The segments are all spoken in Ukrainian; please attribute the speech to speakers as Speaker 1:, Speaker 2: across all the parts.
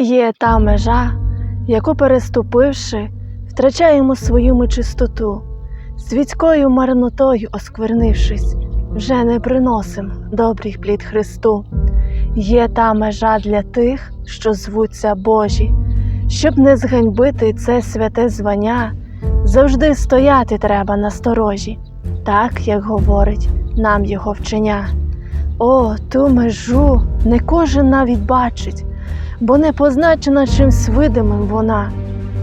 Speaker 1: Є та межа, яку переступивши, втрачаємо свою ми чистоту, світською марнотою осквернившись, вже не приносим добрий плід Христу. Є та межа для тих, що звуться Божі, щоб не зганьбити це святе звання, завжди стояти треба на сторожі, так як говорить нам його вчення. О, ту межу не кожен навіть бачить, бо не позначена чимсь видимим вона,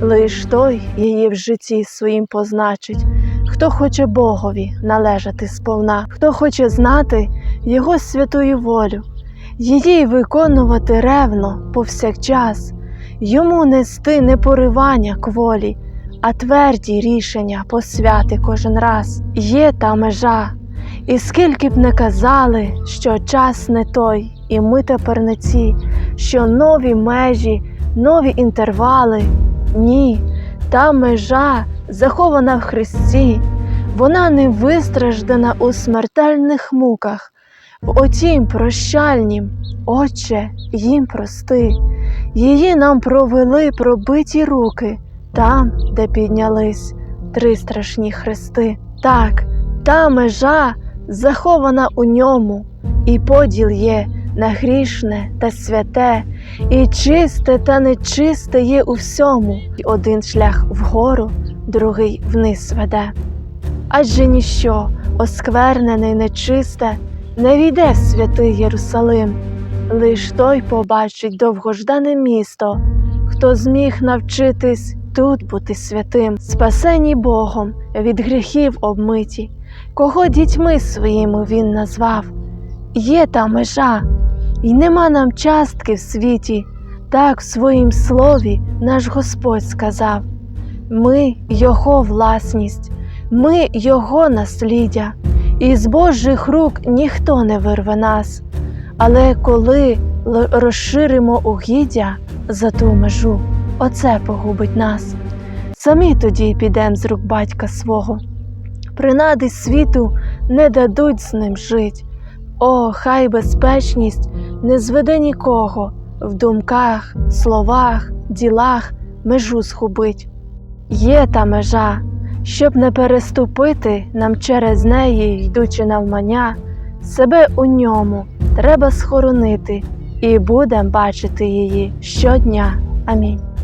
Speaker 1: лиш той її в житті своїм позначить, хто хоче Богові належати сповна, хто хоче знати Його святую волю, її виконувати ревно повсякчас, йому нести не поривання кволі, а тверді рішення посвяти кожен раз. Є та межа, і скільки б не казали, що час не той, і ми тепер не ці, що нові межі, нові інтервали. Ні, та межа захована в Христі, вона не вистраждана у смертельних муках, в отім прощальнім, Отче, їм прости. Її нам провели пробиті руки там, де піднялись три страшні хрести. Так, та межа захована у ньому, і поділ є на грішне та святе, і чисте та нечисте є у всьому, і один шлях вгору, другий вниз веде. Адже ніщо осквернене й нечисте не війде святий Єрусалим, лиш той побачить довгождане місто, хто зміг навчитись тут бути святим, спасені Богом від гріхів обмиті, кого дітьми своїми він назвав. Є та межа, і нема нам частки в світі, так в своїм слові наш Господь сказав. Ми Його власність, ми Його насліддя, і з Божих рук ніхто не вирве нас. Але коли розширимо угіддя за ту межу, оце погубить нас. Самі тоді підем з рук батька свого. Принади світу не дадуть з ним жить. О, хай безпечність не зведе нікого в думках, словах, ділах межу схубить. Є та межа, щоб не переступити нам через неї, йдучи навмання, себе у ньому треба схоронити, і будем бачити її щодня. Амінь.